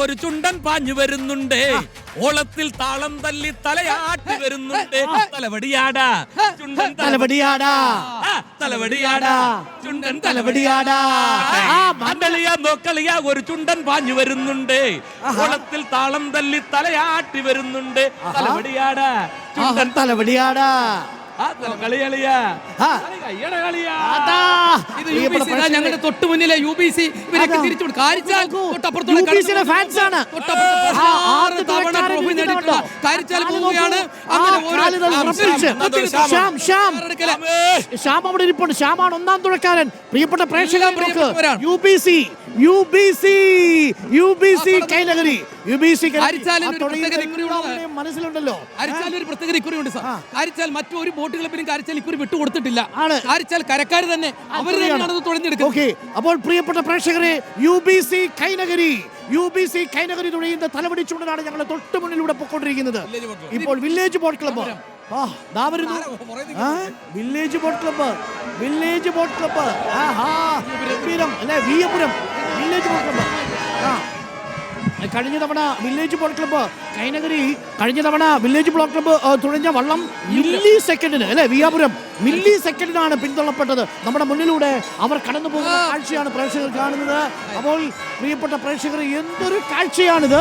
ഒരു ചുണ്ടൻ പാഞ്ഞു വരുന്നുണ്ട്. ഓളത്തിൽ താളം തല്ലി തലയാട്ടി വരുന്നുണ്ട്. തലവടിയാടാ. ചുണ്ടൻ തലവടിയാടാ. തലവടിയാടാ. ചുണ്ടൻ തലവടിയാടാ. ആ, മണ്ടളിയ നോക്കളിയ ഒരു ചുണ്ടൻ പാഞ്ഞു വരുന്നുണ്ട്. ഓളത്തിൽ താളം തല്ലി തലയാട്ടി വരുന്നുണ്ട്. തലവടിയാടാ. ചുണ്ടൻ തലപടിയാടാ ഞങ്ങളുടെ തൊട്ട് മുന്നിലെ യു ബി സി. ഇവരൊക്കെ തിരിച്ചു ശ്യാം, അവിടെ ഇരിപ്പുണ്ട്. ശ്യാമാണ് ഒന്നാം തുഴക്കാരൻ. പ്രിയപ്പെട്ട പ്രിയപ്പെട്ടവരാണ്. U B C U B C U Kainakary U B C. മനസ്സിലുണ്ടല്ലോ. അരിച്ചാൽ ഒരു പ്രത്യേക ഇക്കുറി ഉണ്ട് സാർ. അരിച്ചാൽ മറ്റു ഒരു ബോട്ട് ക്ലബിനും കാരിച്ചാൽ ഇക്കുറി വിട്ടുകൊടുത്തിട്ടില്ല. ആണ്. കാരിച്ചാൽ കരക്കാർ തന്നെ അവർ തന്നെയാണ് തുഴഞ്ഞെടുക്കുന്നത്. ഓക്കെ. അപ്പോൾ പ്രിയപ്പെട്ട പ്രേക്ഷകരെ U B C Kainakary U B C Kainakary Thalavady Thalavady ചൂണ്ടനാണ് ഞങ്ങൾ തൊട്ട് മുന്നിലൂടെ പൊക്കോണ്ടിരിക്കുന്നത്. ഇപ്പോൾ village boat club village boat club village boat club village boat club ആ. കഴിഞ്ഞ തവണ വില്ലേജ് ബോൾ ക്ലബ്ബ് കൈനഗരി കഴിഞ്ഞ തവണ വില്ലേജ് ബ്ലോക്ക് ക്ലബ്ബ് തുഴഞ്ഞ വള്ളം മില്ലി സെക്കൻഡിന് അല്ലെ? വിയാപുരം മില്ലി സെക്കൻഡിനാണ് പിന്തള്ളപ്പെട്ടത്. നമ്മുടെ മുന്നിലൂടെ അവർ കടന്നു പോകുന്ന കാഴ്ചയാണ് പ്രേക്ഷകർ കാണുന്നത്. അപ്പോൾ പ്രിയപ്പെട്ട പ്രേക്ഷകർ എന്തൊരു കാഴ്ചയാണിത്?